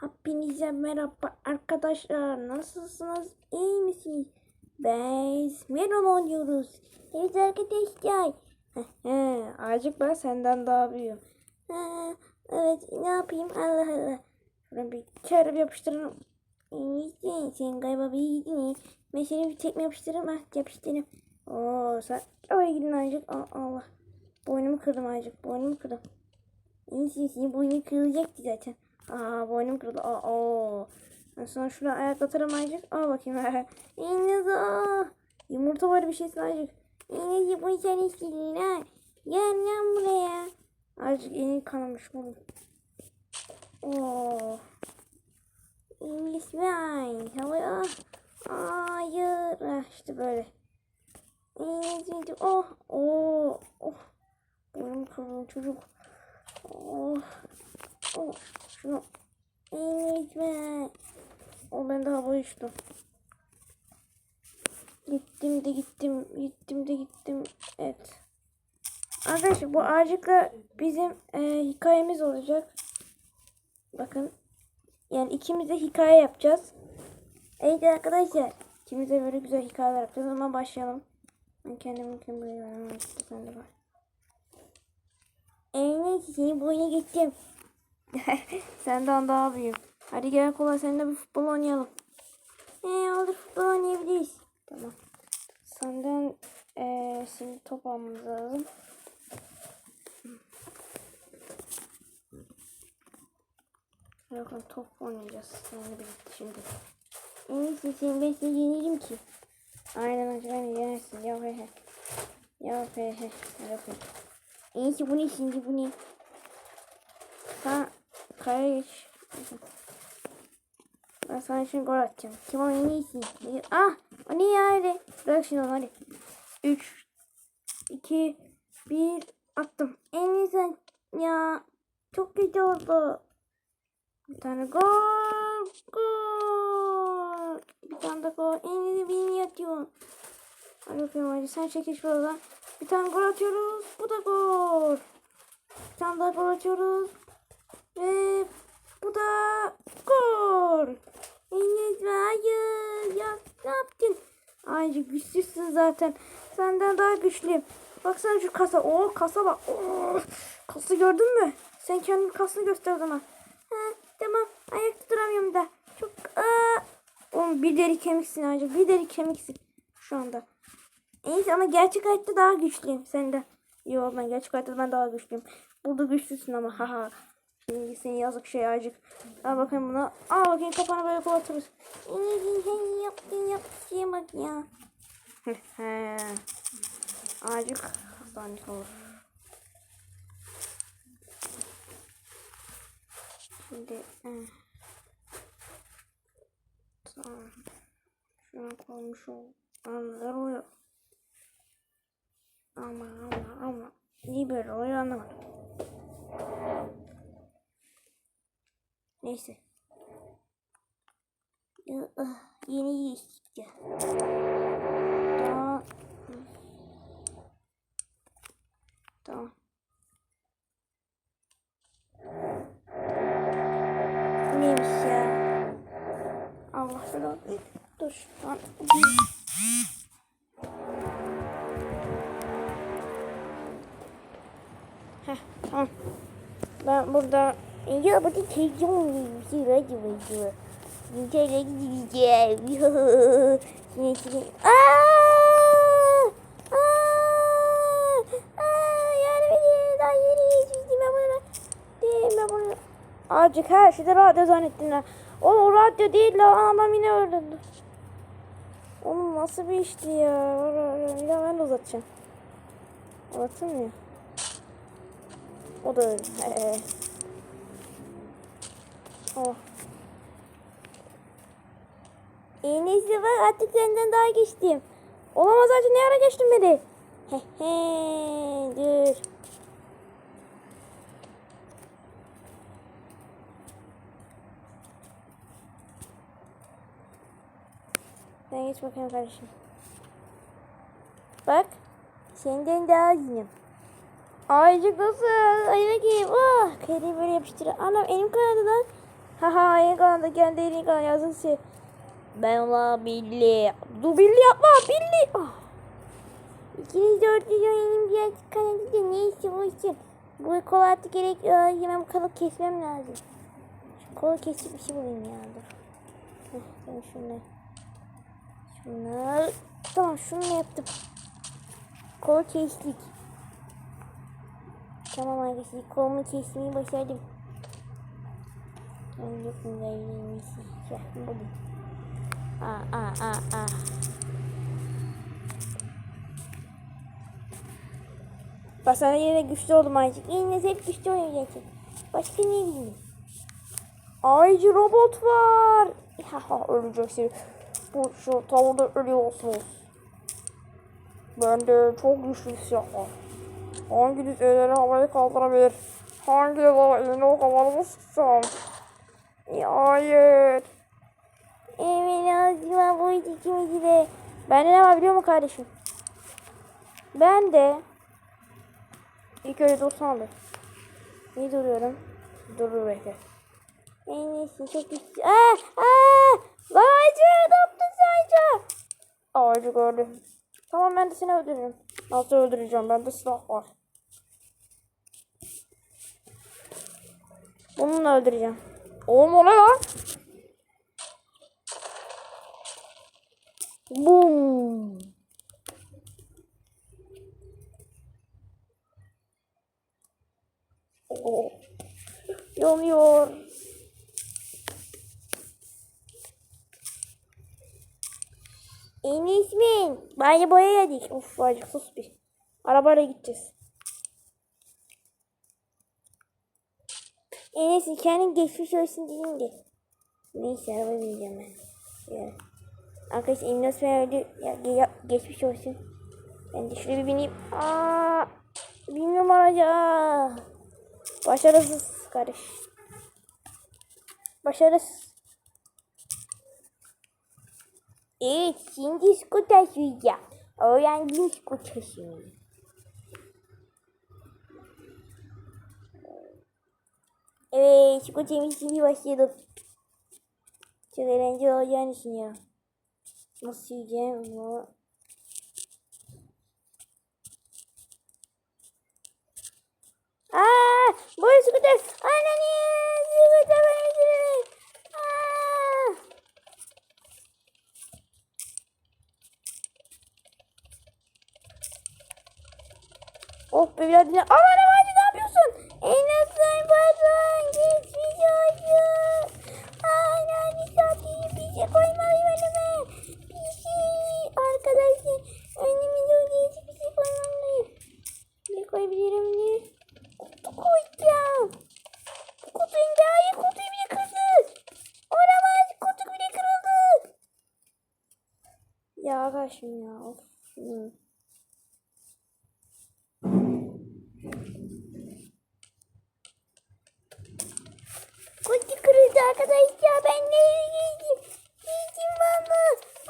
Hepinize merhaba arkadaşlar. Nasılsınız? İyi misiniz? Biz Meron oynuyoruz. Evet arkadaşlar. Azıcık ben senden daha büyüğüm. Ha, evet ne yapayım Allah Allah. Şuradan bir bir yapıştırırım. İyisin sen galiba bir iyiydin. Ben seni bir tekme yapıştırırım. Ah yapıştırırım. Oo sen oraya gidin azıcık. Aa, Allah. Boynumu kırdım azıcık. Boynumu kırdım. İyisin senin boynun kırılacaktı zaten. Aa boynum kırıldı. Aa, oo. Ben sonra şuradan ayaklatırım azıcık. Al bakayım. İğnez aa. Yumurta var bir şeysin azıcık. İğnez bunu sen istedin ha. Gel gel buraya. Azıcık elin kanamış oğlum. Oo. İğnez vay. Havaya. Hayır. Ah, işte böyle. İğnez oh. Oh. Oh. Boynum kırıldı çocuk. Oh. Oh. Şunu inletme. O ben de hava. Gittim de gittim. Gittim de gittim. Evet. Arkadaşlar bu ağacıkla bizim e, hikayemiz olacak. Bakın. Yani ikimiz de hikaye yapacağız. Evet arkadaşlar. İkimiz de böyle güzel hikayeler yapacağız. O zaman başlayalım. Ben kendimi kim buraya vermem. Sen de var. Evet seni boyuna gittim. Senden daha büyüğüm. Hadi gel kolay seninle bir futbol oynayalım. Ee, olur futbol oynayabiliriz. Tamam. Senden ee, şimdi top almamız lazım. Lan top oynayacağız. Seninle birlikte şimdi. En iyisi senin ben seni yenerim ki. Aynen hocam ben yenersin. Ya he he. Ya he he. He. En iyisi bu ne şimdi bu ne? Sen Kaya geç. Ben sana şimdi gol atacağım. Kim o en? Ah! O ne ya öyle? Bırak şimdi hadi. 3 2 1 attım. En iyisi ya. Çok kötü oldu. Bir tane gol. Gol. Bir tane de gol. En iyisi beni atıyor. Hadi bakayım hadi sen çekiş buradan. Bir tane gol atıyoruz. Bu da gol. Bir tane daha gol atıyoruz. Ve bu da gol. Enes hayır ya ne yaptın? Ay güçsüzsün zaten. Senden daha güçlüyüm. Baksana şu kasa. Oo kasa bak. Kası gördün mü? Sen kendin kasını göster zaman. Ha, tamam. Ayakta duramıyorum da. Çok aa. Oğlum bir deri kemiksin ayrıca. Bir deri kemiksin. Şu anda. Neyse ama gerçek hayatta daha güçlüyüm senden. Yok ben gerçek hayatta ben daha güçlüyüm. Burada güçlüsün ama haha. Şimdi seni yazık şey acık. Al bakayım bunu. Al bakayım kafana böyle kolatırız. İyi sen yaptın yaptın bak ya. Acık hastanelik olur. Şimdi eh. Tamam. Şuna koymuş ol. Anlar oluyor. Ama ama ama. Niye böyle oluyor Neyse. Ya, ah, Yeni işte. Tamam. Tamam. Neymiş ya? Allah belanı. Dur. Lan. Heh, tamam. Ben burada ya bu da televizyon bir radyo var. İnternete gideceğim. Yine şimdi. Aaa! Aaa! Aaa! Yardım edin. Daha yeni. Değil ben bunu. Azıcık her şeyde radyo zannettim lan. Oğlum o radyo değil lan. Adam yine öldürdü. Oğlum nasıl bir işti ya. Bir ben de uzatacağım. Uzatayım mı? O da öldü. Oh. İyisi var artık senden daha geçtim. Olamaz artık ne ara geçtin beni? Hehe dur. Sen geç bakayım kardeşim. Bak. Senden daha iyiyim. Aycık nasıl? Ay bakayım. Oh. Kedi böyle yapıştırıyor. Anam elim kanadı lan. Haha en kanada kendi en kanada yazın şey. Ben ona Billy. Dur Billy yapma Billy. Ah. İkiniz dört yüz diğer kanalda ne işi bu için? Bu kola artık gerek bu kola kesmem lazım. Şu kola kesip bir şey bulayım ya dur. Tamam şunu. Şunu. Tamam şunu yaptım. Kola kestik. Tamam arkadaşlar kolumu kesmeyi başardım. Bulayım. Aa aa aa aa. Bak sana yine güçlü oldum artık. Yine hep güçlü oynayacaksın. Başka ne bileyim. Aycı robot var. Haha öleceksin. Bu şu tavada ölüyorsunuz. Ben de çok güçlü bir silah var. Hanginiz elleri havaya kaldırabilir? Hanginiz hava elini o havalı sıksam? Hayır. Emin ağzıma bu ikimizi de. Bende ne var biliyor musun kardeşim? Ben de İlk önce dursana bir. Niye duruyorum? Dur dur bekle. En iyisi çok güçlü. Aa! Aa! Lan ağacı! Ne yaptın ağacı? Ağacı gördüm. Tamam ben de seni öldürürüm. Nasıl öldüreceğim? Bende silah var. Bununla öldüreceğim. Oğlum o ne lan? Boom. Oh. Yanıyor. Enes mi? Bence boya yedik. Of acık sus bir. Arabayla gideceğiz. Enes kendin geçmiş olsun diyeyim de. Neyse araba bineceğim ben. Ya. Arkadaş Enes ben öldü. Ya, ya, geçmiş olsun. Ben de şuraya bir bineyim. Aa, bilmiyorum araca. Başarısız kardeş. Başarısız. Evet şimdi skuter süreceğim. Öğrendim skuter sürmeyi. Evet skuterin şimdi başladım. Çok eğlenceli olacağını düşünüyorum. Nasıl süreceğim bunu? Aa, bu skuter. Anne skuter beni Aa. Oh be biraz. Aman aman ne yapıyorsun? En patron geçmiş olsun. Aynen bir şey koymalıyım önüme. Bir şey. Arkadaşlar önümüze o değişik bir şey koymalıyım. Ne koyabilirim ne? Kutu koyacağım. Bu kutunun daha iyi kutuyu bile kırdı. Olamaz kutu bile kırıldı. Ya arkadaşım ya. Of. Hı. Kutu kırıldı arkadaşlar. Ben nereye gideyim? Gideyim valla.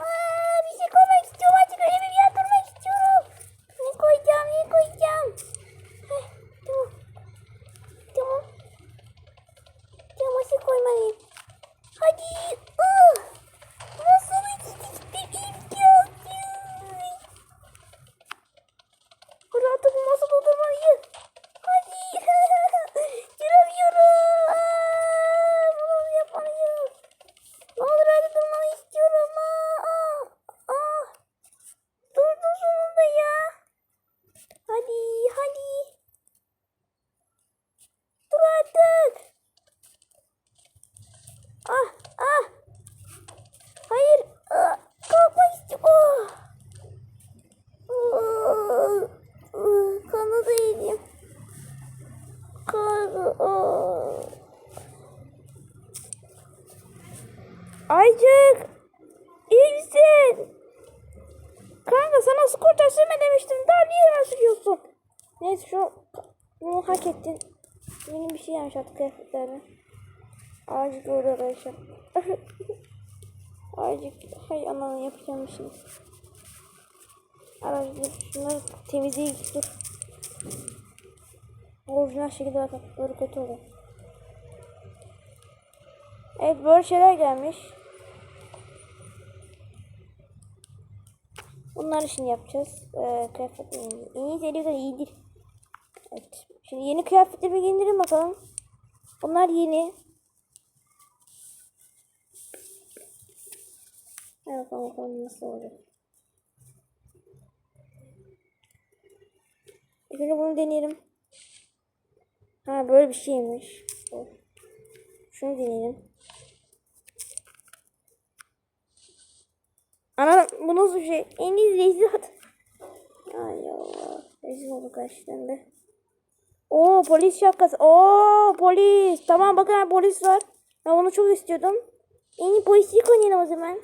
Aa, bir şey koymak istiyorum artık. Öyle bir yer kurmak istiyorum. Ne koyacağım ne koyacağım? Heh, tamam. Tamam. Tamam nasıl koymalıyım? Hadi. Ah, nasıl bir imkansız? Hadi artık bu masada oturmalıyım. Hadi. Duramıyorum. Aa, Bunu yapmalıyım. Ne olur hadi durmanı istiyorum. Aa, aa. Durdu sonunda ya. Hadi hadi. Dur artık. Ah ah. Hayır. Ah, kalkmak istiyorum. Oh. Ah, Kanadı yedim. Kanadı. ah. Aycık. İyi misin? Kanka sana skuter sürme demiştim. Daha niye hemen sürüyorsun? Neyse şu bunu hak ettin. Benim bir şey yanlış yaptı kıyafetlerine. Ağacık orada arkadaşlar. Ağacık. Hay ananı yapacağım bir şey. Aracı şunları temizleyip dur. Orijinal şekilde bakın. Böyle kötü oluyor. Evet böyle şeyler gelmiş. Bunları şimdi yapacağız. Ee, kıyafetlerimizi. En iyi seri iyidir. Evet. Şimdi yeni kıyafetlerimi giyindirin bakalım. Bunlar yeni. Hadi bakalım bakalım nasıl olacak. Şimdi bunu deneyelim. Ha böyle bir şeymiş. Şunu deneyelim. Ana bu nasıl şey? En rezil at. Ay Allah. Rezil olduk de. Oo polis şapkası. Oo polis. Tamam bakın polis var. Ben onu çok istiyordum. En iyi polislik oynayalım o zaman.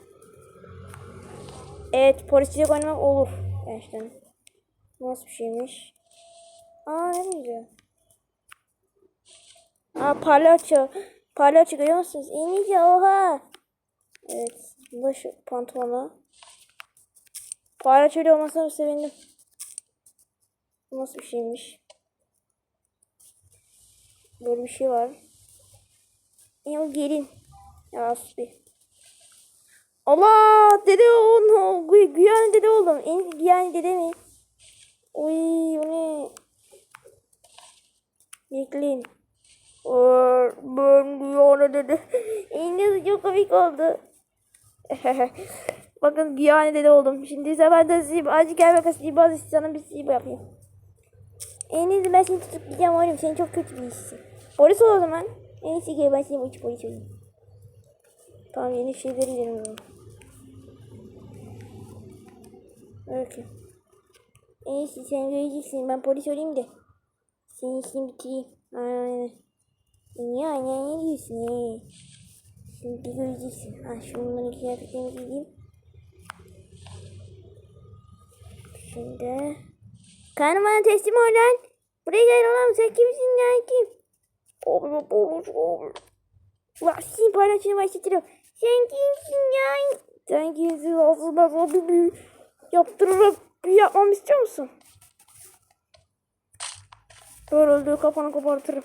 Evet polislik oynamak olur. Gerçekten. Nasıl bir şeymiş? Aa ne güzel. Aa palyaço. Palyaço görüyor musunuz? En iyi oha. Evet. Bu da şu pantolonu. Palyaço olmasına sevindim. Bu nasıl bir şeymiş? Böyle bir şey var. Ya gelin. Ya asbi. Allah dede oğlum. Gü güyan dede oğlum. En güyan dede mi? Oy o ne? Bekleyin. Ben güyan dede. En çok komik oldu. Bakın güyan dede oldum. Şimdi ise ben de size acı gel bakalım bazı istiyorum bir şey yapayım. En iyisi ben seni tutuklayacağım oğlum. Sen çok kötü bir işsin. Polis ol o zaman. En iyisi gel ben seni uç polis olayım. Tamam yeni şeyleri deniyorum. Öyle. En iyisi sen göreceksin. Ben polis olayım da. Senin işini bitireyim. Aynen. Niye aynen ne diyorsun? Ne? Şimdi göreceksin. Ha şunların kıyafetlerini giyeyim. Şimdi. Karnım bana teslim ol lan. Buraya gel oğlum sen kimsin ya kim? Abi boğuluş abi. Ulan paylaşını başlatırım. Sen kimsin ya? Sen kimsin aslında abi bir yaptırarak bir yapmamı istiyor musun? Böyle öldüğü kafanı kopartırım.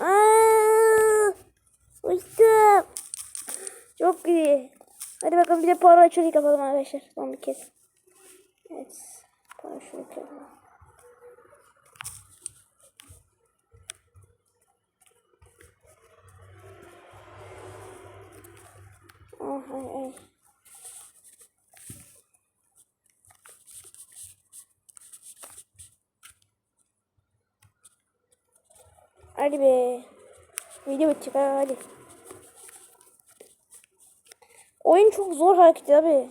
Aa, uçtum. Çok iyi. Hadi bakalım bir de para açılıyı kapalım arkadaşlar. Son bir kez. Evet. Para şunu kapalım. Ay, ay. Hadi be. Video bitecek ha, hadi. Oyun çok zor hareket abi.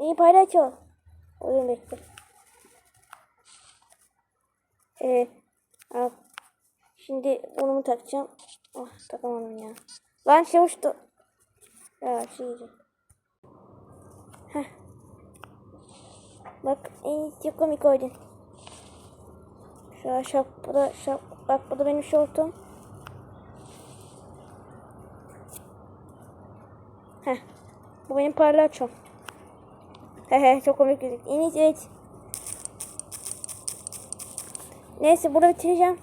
İyi paylaş o. Oyun bekle. Ee, al. Şimdi bunu mu takacağım? Ah takamadım ya. Lan şey uçtu. Ya şey. Heh. Bak en iyisi komik oydun. Şu şapkada şap bak bu da benim şortum. Heh. Bu benim parlaçom. Hehe çok komik gözük. İyisi evet. Neyse burada bitireceğim.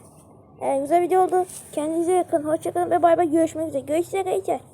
Ee, güzel video oldu. Kendinize yakın. Hoşçakalın ve bay bay. Görüşmek üzere. Görüşürüz arkadaşlar.